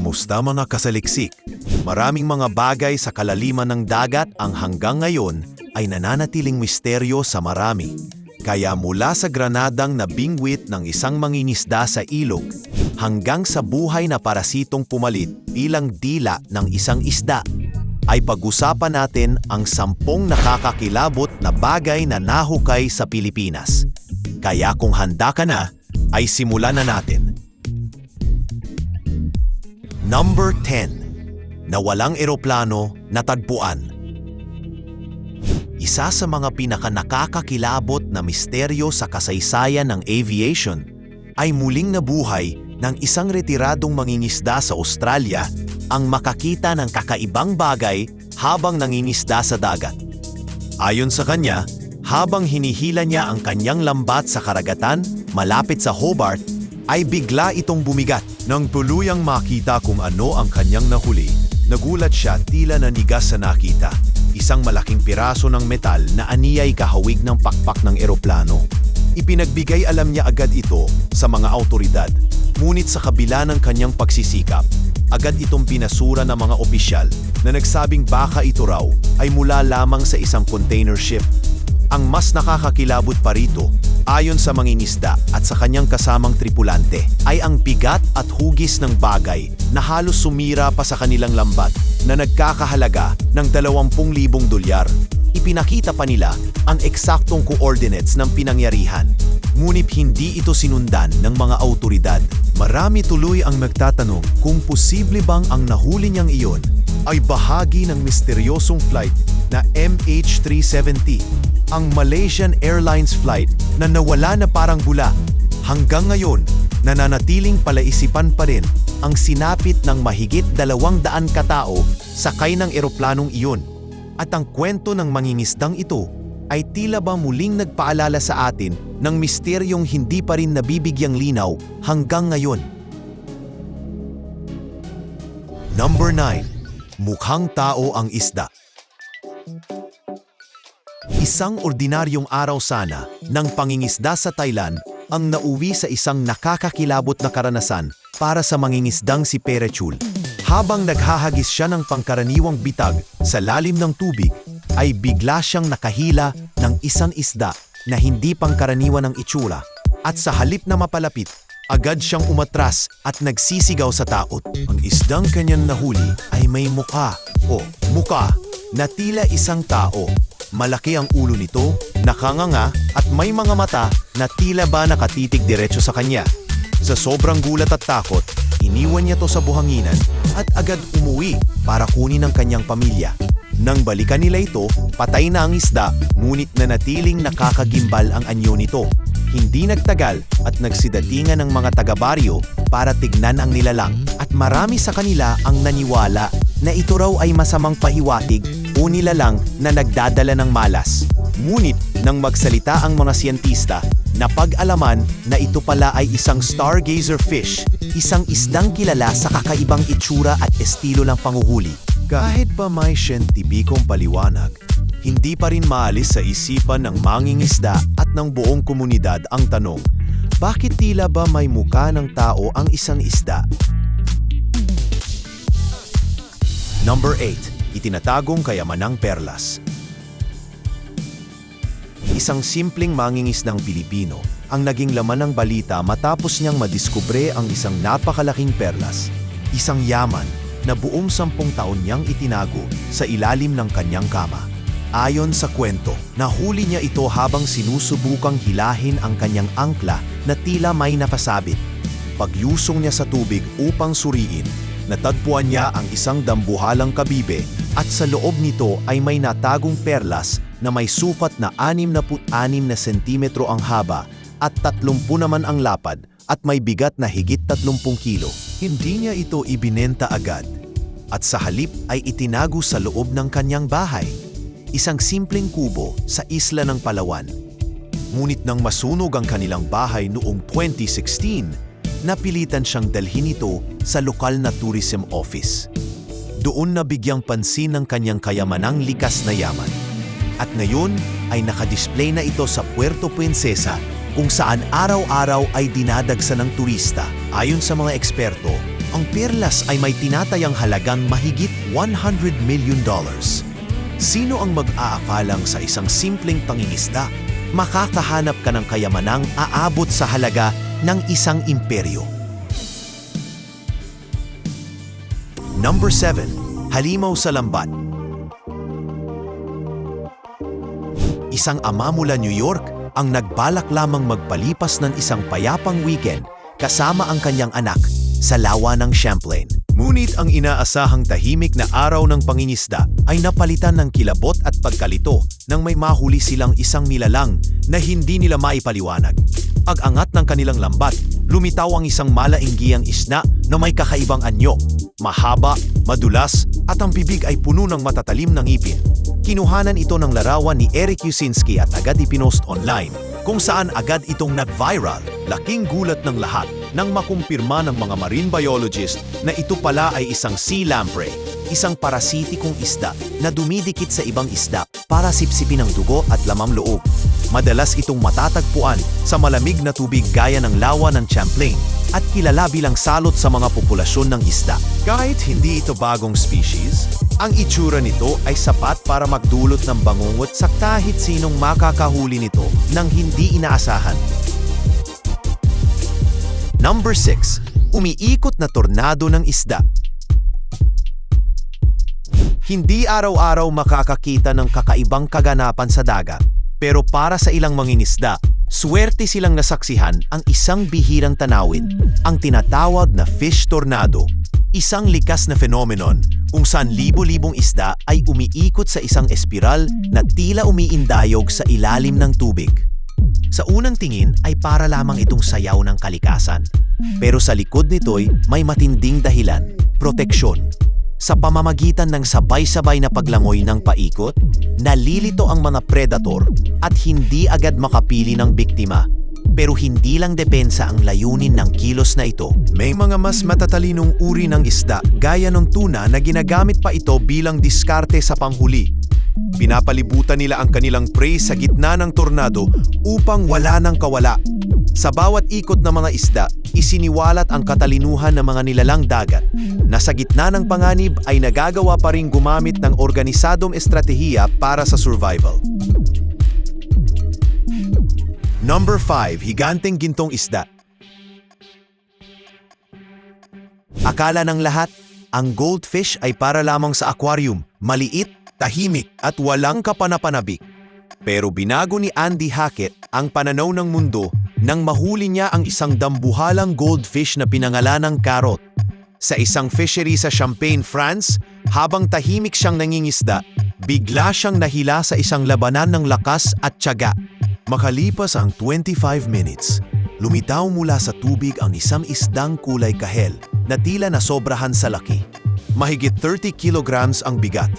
Kumusta mga kasaliksik? Maraming mga bagay sa kalaliman ng dagat ang hanggang ngayon ay nananatiling misteryo sa marami. Kaya mula sa granadang na bingwit ng isang mangingisda sa ilog hanggang sa buhay na parasitong pumalit bilang dila ng isang isda, ay pag-usapan natin ang sampung nakakakilabot na bagay na nahukay sa Pilipinas. Kaya kung handa ka na, ay simulan na natin. Number 10. Na walang eroplano natagpuan. Isa sa mga pinakanakakakilabot na misteryo sa kasaysayan ng aviation ay muling nabuhay ng isang retiradong mangingisda sa Australia ang makakita ng kakaibang bagay habang nangingisda sa dagat. Ayon sa kanya, habang hinihila niya ang kanyang lambat sa karagatan malapit sa Hobart, ay bigla itong bumigat. Nang tuluyang makita kung ano ang kanyang nahuli, nagulat siya tila nanigas sa nakita. Isang malaking piraso ng metal na aniyay kahawig ng pakpak ng eroplano. Ipinagbigay alam niya agad ito sa mga autoridad. Ngunit sa kabila ng kanyang pagsisikap, agad itong pinasura ng mga opisyal na nagsabing baka ito raw ay mula lamang sa isang container ship. Ang mas nakakakilabot pa rito, ayon sa mangingisda at sa kanyang kasamang tripulante, ay ang bigat at hugis ng bagay na halos sumira pa sa kanilang lambat na nagkakahalaga ng 20,000 dolyar. Ipinakita pa nila ang eksaktong coordinates ng pinangyarihan. Ngunit hindi ito sinundan ng mga autoridad. Marami tuloy ang nagtatanong kung posible bang ang nahuli niyang iyon ay bahagi ng misteryosong flight na MH370, ang Malaysian Airlines flight na nawala na parang bula. Hanggang ngayon, nananatiling palaisipan pa rin ang sinapit ng mahigit dalawang daan katao sakay ng eroplanong iyon. At ang kwento ng mangingisdang ito ay tila ba muling nagpaalala sa atin ng misteryong hindi pa rin nabibigyang linaw hanggang ngayon. Number 9. Mukhang tao ang isda. Isang ordinaryong araw sana ng pangingisda sa Thailand ang nauwi sa isang nakakakilabot na karanasan para sa mangingisdang si Perechul. Habang naghahagis siya ng pangkaraniwang bitag sa lalim ng tubig, ay bigla siyang nakahila ng isang isda na hindi pangkaraniwan ng itsura. At sa halip na mapalapit, agad siyang umatras at nagsisigaw sa taot. Ang isdang kanyang nahuli ay may muka o muka na tila isang tao. Malaki ang ulo nito, nakanganga at may mga mata na tila ba nakatitig diretso sa kanya. Sa sobrang gulat at takot, iniwan niya to sa buhanginan at agad umuwi para kunin ang kanyang pamilya. Nang balikan nila ito, patay na ang isda, ngunit nanatiling nakakagimbal ang anyo nito. Hindi nagtagal at nagsidatingan ng mga taga-baryo para tignan ang nilalang at marami sa kanila ang naniwala na ito raw ay masamang pahiwatig o nilalang na nagdadala ng malas. Ngunit nang magsalita ang mga siyentista, napag-alaman na ito pala ay isang stargazer fish, isang isdang kilala sa kakaibang itsura at estilo ng panguhuli. Kahit pa may siyentibikong paliwanag, hindi pa rin maalis sa isipan ng mangingisda at ng buong komunidad ang tanong, bakit tila ba may muka ng tao ang isang isda? Number 8. Itinatagong kayamanang perlas. Isang simpleng mangingisdang Pilipino ang naging laman ng balita matapos niyang madiskubre ang isang napakalaking perlas, isang yaman na buong sampung taon niyang itinago sa ilalim ng kanyang kama. Ayon sa kwento, nahuli niya ito habang sinusubukang hilahin ang kanyang angkla na tila may napasabit. Pagyusong niya sa tubig upang suriin, natagpuan niya ang isang dambuhalang kabibe at sa loob nito ay may natagong perlas na may sukat na 66 na sentimetro ang haba at 30 naman ang lapad at may bigat na higit 30 kilo. Hindi niya ito ibinenta agad at sa halip ay itinago sa loob ng kanyang bahay. Isang simpleng kubo sa isla ng Palawan. Ngunit nang masunog ang kanilang bahay noong 2016, napilitan siyang dalhin ito sa lokal na tourism office. Doon nabigyang pansin ng kanyang kayamanang likas na yaman. At ngayon ay nakadisplay na ito sa Puerto Princesa kung saan araw-araw ay dinadagsa ng turista. Ayon sa mga eksperto, ang perlas ay may tinatayang halagang mahigit 100 million dollars. Sino ang mag-aakalang sa isang simpleng pangingisda, makakahanap ka ng kayamanang aabot sa halaga ng isang imperyo? Number 7. Halimaw sa lambat. Isang ama mula New York ang nagbalak lamang magpalipas ng isang payapang weekend kasama ang kanyang anak sa lawa ng Champlain. Ngunit ang inaasahang tahimik na araw ng pangingisda ay napalitan ng kilabot at pagkalito nang may mahuli silang isang nilalang na hindi nila maipaliwanag. Ag-angat ng kanilang lambat, lumitaw ang isang malainggiyang isna na may kakaibang anyo. Mahaba, madulas, at ang bibig ay puno ng matatalim ng ngipin. Kinuhanan ito ng larawan ni Eric Yusinski at agad ipinost online kung saan agad itong nag-viral. Laking gulat ng lahat nang makumpirma ng mga marine biologist na ito pala ay isang sea lamprey, isang parasitikong isda na dumidikit sa ibang isda para sipsipin ang dugo at lamang loob. Madalas itong matatagpuan sa malamig na tubig gaya ng lawa ng Champlain at kilala bilang salot sa mga populasyon ng isda. Kahit hindi ito bagong species, ang itsura nito ay sapat para magdulot ng bangungot sa kahit sinong makakahuli nito nang hindi inaasahan. Number 6. Umiikot na tornado ng isda. Hindi araw-araw makakakita ng kakaibang kaganapan sa dagat. Pero para sa ilang mangingisda, swerte silang nasaksihan ang isang bihirang tanawin, ang tinatawag na fish tornado. Isang likas na phenomenon kung saan libo-libong isda ay umiikot sa isang espiral na tila umiindayog sa ilalim ng tubig. Sa unang tingin ay para lamang itong sayaw ng kalikasan. Pero sa likod nito'y may matinding dahilan, proteksyon. Sa pamamagitan ng sabay-sabay na paglangoy ng paikot, nalilito ang mga predator at hindi agad makapili ng biktima. Pero hindi lang depensa ang layunin ng kilos na ito. May mga mas matatalinong uri ng isda gaya ng tuna na ginagamit pa ito bilang diskarte sa panghuli. Pinapalibutan nila ang kanilang prey sa gitna ng tornado upang wala ng kawala. Sa bawat ikot ng mga isda, isiniwalat ang katalinuhan ng mga nilalang dagat na sa gitna ng panganib ay nagagawa pa rin gumamit ng organisadong estratehiya para sa survival. Number 5. Higanteng gintong isda. Akala ng lahat, ang goldfish ay para lamang sa aquarium, maliit, tahimik at walang kapanapanabik. Pero binago ni Andy Hackett ang pananaw ng mundo nang mahuli niya ang isang dambuhalang goldfish na pinangalanang Carrot. Sa isang fishery sa Champagne, France, habang tahimik siyang nangingisda, bigla siyang nahila sa isang labanan ng lakas at tiyaga. Makalipas ang 25 minutes, lumitaw mula sa tubig ang isang isdang kulay kahel na tila nasobrahan sa laki. Mahigit 30 kilograms ang bigat.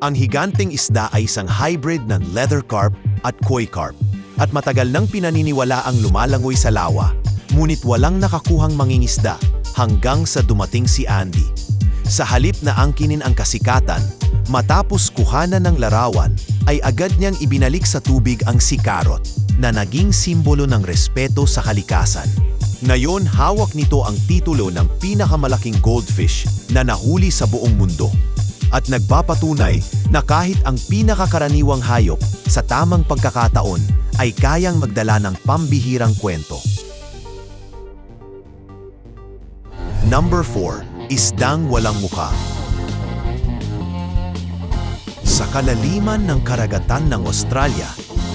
Ang higanting isda ay isang hybrid ng leather carp at koi carp at matagal nang pinaniniwala ang lumalangoy sa lawa, ngunit walang nakakuhang mangingisda hanggang sa dumating si Andy. Sa halip na angkinin ang kasikatan, matapos kuhanan ng larawan, ay agad niyang ibinalik sa tubig ang si Carrot na naging simbolo ng respeto sa kalikasan. Ngayon, hawak nito ang titulo ng pinakamalaking goldfish na nahuli sa buong mundo. At nagpapatunay na kahit ang pinakakaraniwang hayop sa tamang pagkakataon ay kayang magdala ng pambihirang kwento. Number 4. Isdang walang mukha. Sa kalaliman ng karagatan ng Australia,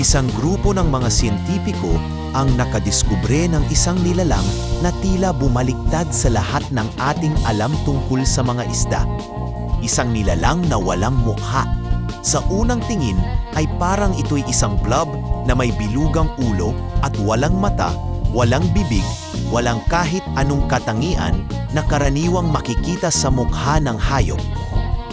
isang grupo ng mga siyentipiko ang nakadiskubre ng isang nilalang na tila bumaliktad sa lahat ng ating alam tungkol sa mga isda. Isang nilalang na walang mukha. Sa unang tingin ay parang ito'y isang blob na may bilugang ulo at walang mata, walang bibig, walang kahit anong katangian na karaniwang makikita sa mukha ng hayop.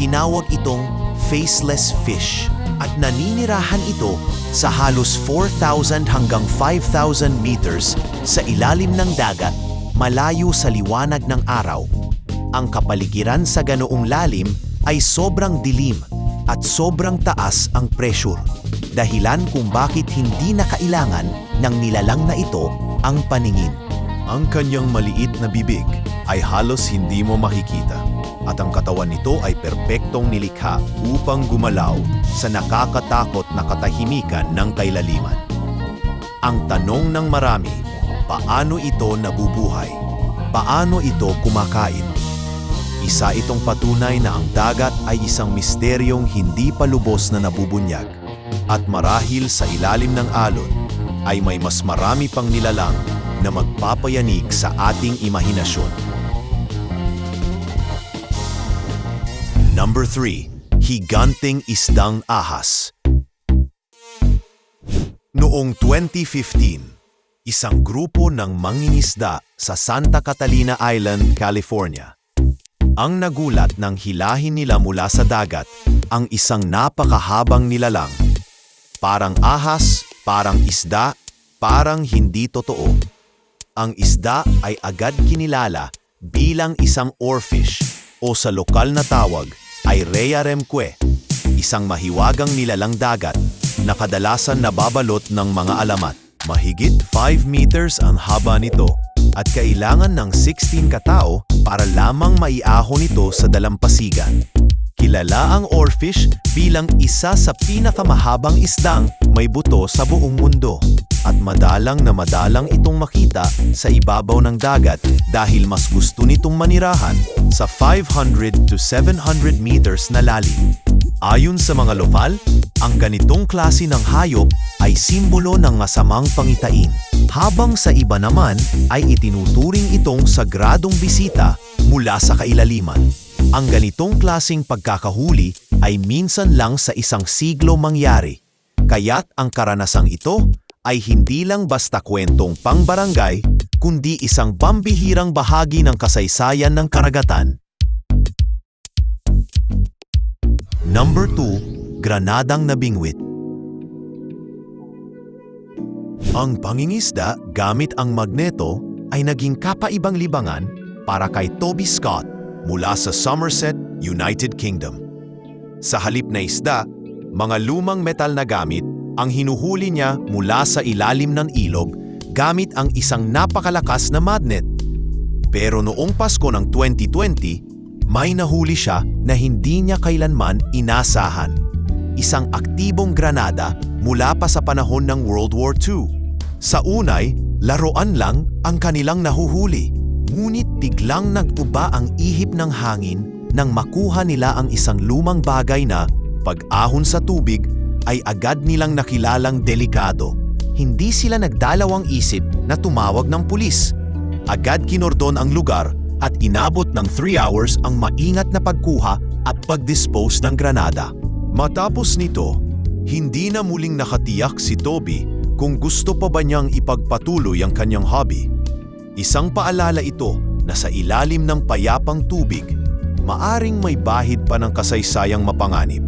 Tinawag itong faceless fish at naninirahan ito sa halos 4,000 hanggang 5,000 meters sa ilalim ng dagat malayo sa liwanag ng araw. Ang kapaligiran sa ganoong lalim ay sobrang dilim at sobrang taas ang pressure. Dahilan kung bakit hindi na kailangan ng nilalang na ito ang paningin. Ang kanyang maliit na bibig ay halos hindi mo makikita at ang katawan nito ay perpektong nilikha upang gumalaw sa nakakatakot na katahimikan ng kailaliman. Ang tanong ng marami, paano ito nabubuhay? Paano ito kumakain? Isa itong patunay na ang dagat ay isang misteryong hindi pa lubos na nabubunyag at marahil sa ilalim ng alon ay may mas marami pang nilalang na magpapayanig sa ating imahinasyon. Number 3. Higanting Isdang Ahas Noong 2015, isang grupo ng mangingisda sa Santa Catalina Island, California ang nagulat nang hilahin nila mula sa dagat ang isang napakahabang nilalang. Parang ahas, parang isda, parang hindi totoo. Ang isda ay agad kinilala bilang isang oarfish o sa lokal na tawag ay Rhea remque, isang mahiwagang nilalang dagat na kadalasan nababalot ng mga alamat. Mahigit 5 meters ang haba nito at kailangan ng 16 katao para lamang maiahon ito sa dalampasigan. Kilala ang oarfish bilang isa sa pinakamahabang isdang may buto sa buong mundo at madalang na madalang itong makita sa ibabaw ng dagat dahil mas gusto nitong manirahan sa 500 to 700 meters na lalim. Ayon sa mga lokal, ang ganitong klase ng hayop ay simbolo ng masamang pangitain, habang sa iba naman ay itinuturing itong sagradong bisita mula sa kailaliman. Ang ganitong klasing pagkakahuli ay minsan lang sa isang siglo mangyari, kaya't ang karanasang ito ay hindi lang basta kwentong pangbarangay, kundi isang pambihirang bahagi ng kasaysayan ng karagatan. Number 2, Granadang Nabingwit Ang pangingisda gamit ang magneto ay naging kapaibang libangan para kay Toby Scott mula sa Somerset, United Kingdom. Sa halip na isda, mga lumang metal na gamit ang hinuhuli niya mula sa ilalim ng ilog gamit ang isang napakalakas na magnet. Pero noong Pasko ng 2020, may nahuli siya na hindi niya kailanman inasahan. Isang aktibong granada mula pa sa panahon ng World War II. Sa unay, laruan lang ang kanilang nahuhuli. Ngunit biglang nag-uba ang ihip ng hangin nang makuha nila ang isang lumang bagay na, pag-ahon sa tubig, ay agad nilang nakilalang delikado. Hindi sila nagdalawang isip na tumawag ng pulis. Agad kinordon ang lugar at inabot ng 3 hours ang maingat na pagkuha at pag-dispose ng granada. Matapos nito, hindi na muling nakatiyak si Toby kung gusto pa ba niyang ipagpatuloy ang kanyang hobby. Isang paalala ito na sa ilalim ng payapang tubig, maaring may bahid pa ng kasaysayang mapanganib.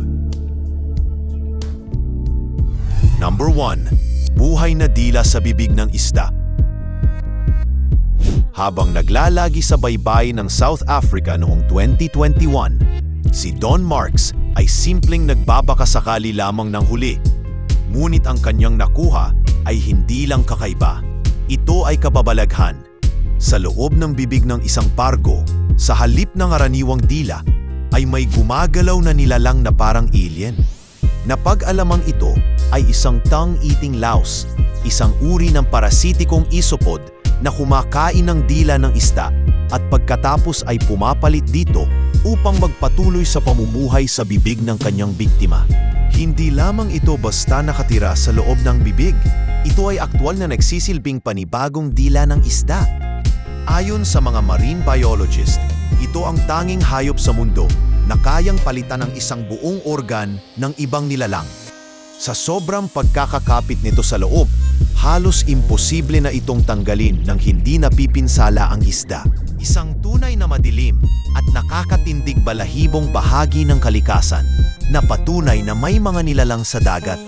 Number 1. Buhay na dila sa bibig ng isda. Habang naglalagi sa baybay ng South Africa noong 2021, si Don Marks ay simpleng nagbabakasakali lamang ng huli. Ngunit ang kanyang nakuha ay hindi lang kakaiba. Ito ay kababalaghan. Sa loob ng bibig ng isang pargo, sa halip ng karaniwang dila, ay may gumagalaw na nilalang na parang alien. Napag-alamang ito ay isang tongue-eating louse, isang uri ng parasitikong isopod na kumakain ng dila ng isda at pagkatapos ay pumapalit dito upang magpatuloy sa pamumuhay sa bibig ng kanyang biktima. Hindi lamang ito basta nakatira sa loob ng bibig, ito ay aktwal na nagsisilbing panibagong dila ng isda. Ayon sa mga marine biologist, ito ang tanging hayop sa mundo na kayang palitan ng isang buong organ ng ibang nilalang. Sa sobrang pagkakakapit nito sa loob, halos imposible na itong tanggalin ng hindi napipinsala ang isda. Isang tunay na madilim at nakakatindig balahibong bahagi ng kalikasan na patunay na may mga nilalang sa dagat